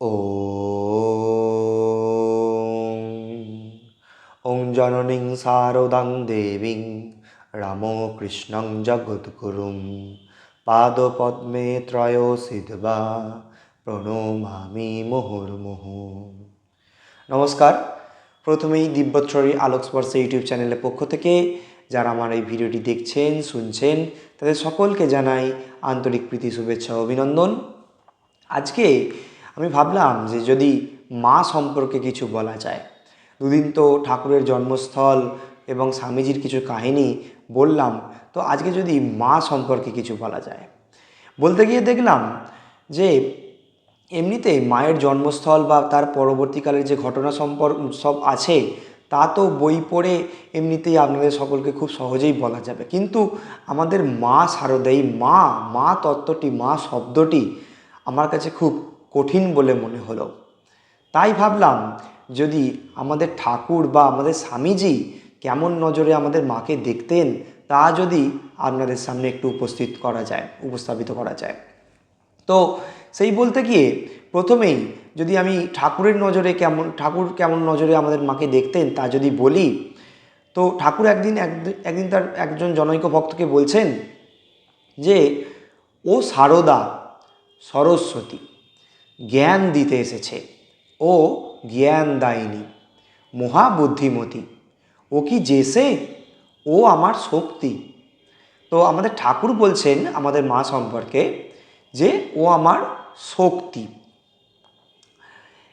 ॐ জননীং শারদাং দেবীং রামকৃষ্ণং জগদ্গুরুং পাদপদ্মে ত্রয়সিদ্ধা প্রণমামি মুহুর্মুহু নমস্কার প্রথমেই দিব্যত্ররী আলোকস্পর্শ ইউটিউব চ্যানেলের পক্ষ থেকে যারা আমার এই ভিডিওটি দেখছেন, শুনছেন, তাদের সকলকে জানাই আন্তরিক প্রীতি, শুভেচ্ছা, অভিনন্দন। আজকে আমি ভাবলাম যে যদি মা সম্পর্কে কিছু বলা যায়, দুদিন তো ঠাকুরের জন্মস্থল এবং স্বামীজির কিছু কাহিনী বললাম, তো আজকে যদি মা সম্পর্কে কিছু বলা যায়। বলতে গিয়ে দেখলাম যে এমনিতেই মায়ের জন্মস্থল বা তার পরবর্তীকালের যে ঘটনা সম্পর্ক সব আছে, তা তো বই পড়ে এমনিতেই আপনাদের সকলকে খুব সহজেই বলা যাবে। কিন্তু আমাদের মা শারদা মা মা তত্ত্বটি, মা শব্দটি আমার কাছে খুব কঠিন বলে মনে হলো। তাই ভাবলাম, যদি আমাদের ঠাকুর বা আমাদের স্বামীজি কেমন নজরে আমাদের মাকে দেখতেন, তা যদি আপনাদের সামনে একটু উপস্থিত করা যায়, উপস্থাপিত করা যায়। তো সেই বলতে গিয়ে প্রথমেই যদি আমি ঠাকুরের নজরে কেমন, ঠাকুর কেমন নজরে আমাদের মাকে দেখতেন, তা যদি বলি, তো ঠাকুর একদিন একদিন তার একজন জনৈক ভক্তকে বলছেন যে, ও সারদা সরস্বতী। জ্ঞান দিতে এসেছে। ও জ্ঞান দায়নি, মহাবুদ্ধিমতী। ও কি জেসে? ও আমার শক্তি। তো আমাদের ঠাকুর বলছেন আমাদের মা সম্পর্কে যে ও আমার শক্তি।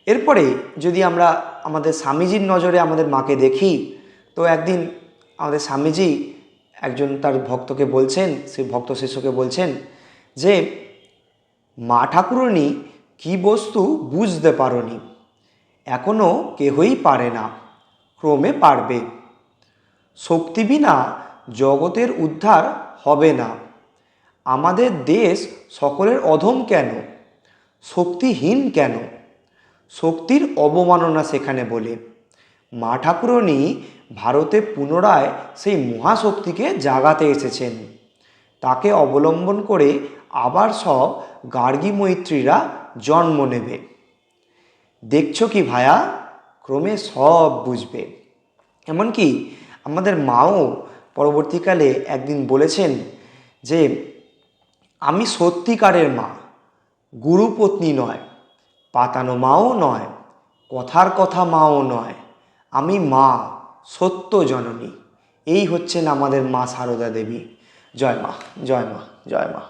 এরপরে যদি আমরা আমাদের স্বামীজির নজরে আমাদের মাকে দেখি, তো একদিন আমাদের স্বামীজি একজন তার ভক্তকে বলছেন, সেই ভক্ত শিষ্যকে বলছেন যে, মা ঠাকুরনি কি বস্তু বুঝতে পারোনি। এখনও কেহই পারে না, ক্রমে পারবে। শক্তি বিনা জগতের উদ্ধার হবে না। আমাদের দেশ সকলের অধম কেন? শক্তিহীন কেন? শক্তির অবমাননা সেখানে বলে। মা ঠাকুরনি ভারতে পুনরায় সেই মহাশক্তিকে জাগাতে এসেছেন। তাকে অবলম্বন করে আবার সব গার্গী মৈত্রীরা জন্ম নেবে। দেখছ কি ভায়া? ক্রমে সব বুঝবে। এমনকি আমাদের মাও পরবর্তীকালে একদিন বলেছেন যে, আমি সত্যিকারের মা, গুরুপত্নী নয়, পাতানো মাও নয়, কথার কথা মাও নয়, আমি মা, সত্য জননী। এই হচ্ছেন আমাদের মা সারদা দেবী। জয় মা জয় মা জয় মা